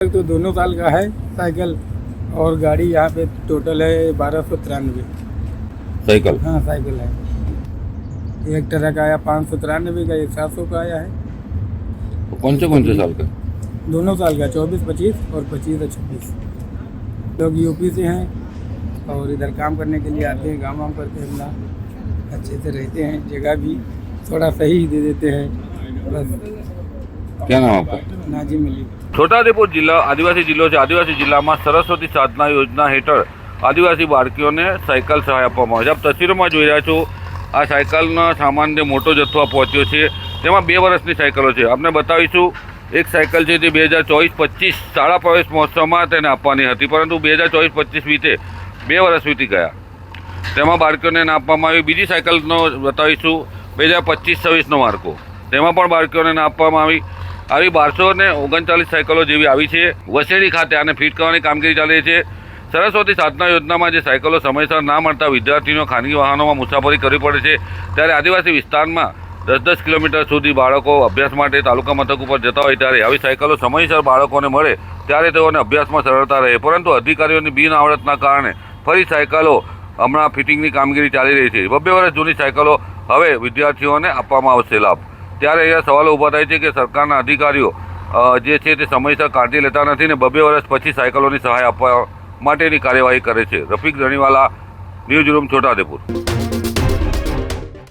तो दोनों साल का है साइकिल और गाड़ी यहाँ पे टोटल है बारह सौ तिरानवे। साइकिल? हाँ साइकिल है। एक ट्रक आया पाँच सौ तिरानवे का एक सात सौ का आया है। कौन से कौन से साल का? दोनों साल का चौबीस पच्चीस और पच्चीस और छब्बीस। लोग यूपी से हैं और इधर काम करने के लिए आते हैं काम वाम करते हैं अपना अच्छे से रहते हैं जगह भी थोड़ा सही दे देते हैं बस। क्या नाम आपका? नाजिम अली। છોટાઉદેપુર જિલ્લા, આદિવાસી જિલ્લો છે. આદિવાસી જિલ્લામાં સરસ્વતી સાધના યોજના હેઠળ આદિવાસી બાળકીઓને સાયકલ સહાય આપવામાં આવે છે. આપ તસવીરોમાં જોઈ રહ્યા છો, આ સાયકલનો સામાન્ય મોટો જથ્થો પહોંચ્યો છે. તેમાં બે વર્ષની સાયકલો છે. આપને બતાવીશું, એક સાયકલ છે તે બે હજાર ચોવીસ પચીસ શાળા પ્રવેશ મહોત્સવમાં તેને આપવાની હતી, પરંતુ બે હજાર ચોવીસ પચીસ વીતે બે વર્ષ વીતી ગયા. તેમાં બાળકીઓને આપવામાં આવી. બીજી સાયકલનો બતાવીશું, બે હજાર પચીસ છવ્વીસનો માર્કો તેમાં પણ બાળકીઓને આપવામાં આવી. આવી બારસો ને ઓગણચાલીસ સાયકલો જેવી આવી છે. વસેડી ખાતે આને ફિટ કરવાની કામગીરી ચાલી છે. સરસ્વતી સાધના યોજનામાં જે સાયકલો સમયસર ના મળતા વિદ્યાર્થીઓ ખાનગી વાહનોમાં મુસાફરી કરવી પડે છે. ત્યારે આદિવાસી વિસ્તારમાં દસ દસ કિલોમીટર સુધી બાળકો અભ્યાસ માટે તાલુકા મથક ઉપર જતા હોય ત્યારે આવી સાયકલો સમયસર બાળકોને મળે ત્યારે તેઓને અભ્યાસમાં સરળતા રહે. પરંતુ અધિકારીઓની બિન આવડતના કારણે ફરી સાયકલો હમણાં ફિટિંગની કામગીરી ચાલી રહી છે. બબ્બે વર્ષ જૂની સાયકલો હવે વિદ્યાર્થીઓને આપવામાં આવશે લાભ. ત્યારે અહીંયા સવાલો ઊભા થાય છે કે સરકારના અધિકારીઓ જે છે તે સમયસર કાળજી લેતા નથી ને બબે વર્ષ પછી સાયકલોની સહાય આપવા માટેની કાર્યવાહી કરે છે. Rafiq Raniwala, newsroom, Chhota Udepur.